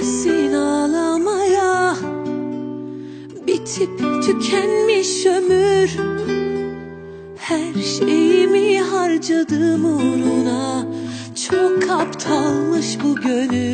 Değmezsin ağlamaya. Bitip tükenmiş ömür. Her şeyimi harcadım uğruna. Çok aptalmış bu gönül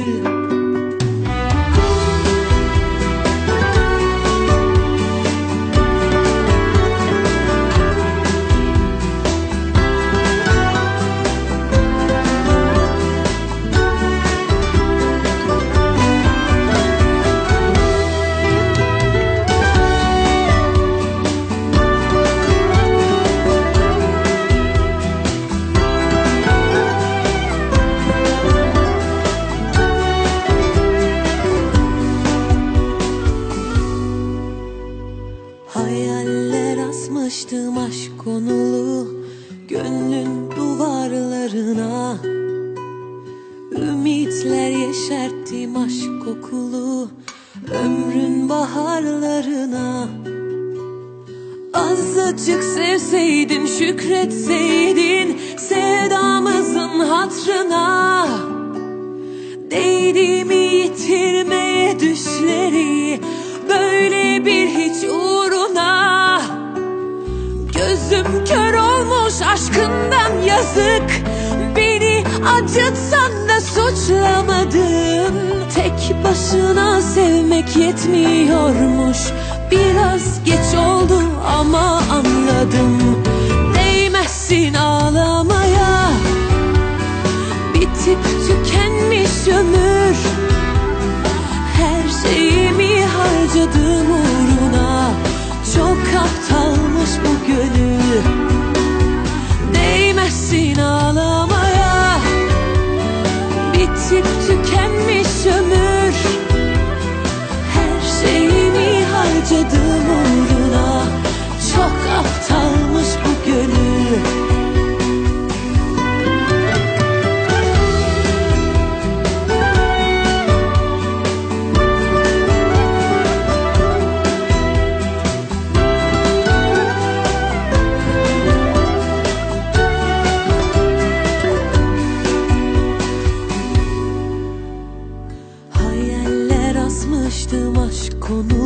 Hayaller asmıştım aşk konulu Gönlün duvarlarına. Ümitler yeşerttim aşk kokulu Ömrün baharlarına. Azıcık sevseydin şükretseydin Sevdamızın hatrına Gözüm kör olmuş aşkından yazık. Beni acıtsan da suçlamadın Tek başına sevmek yetmiyormuş. Biraz geç oldu ama anladım. Değmezsin Bitip tükenmiş ömür. Her şeyimi harcadım Asmıştım aşk konu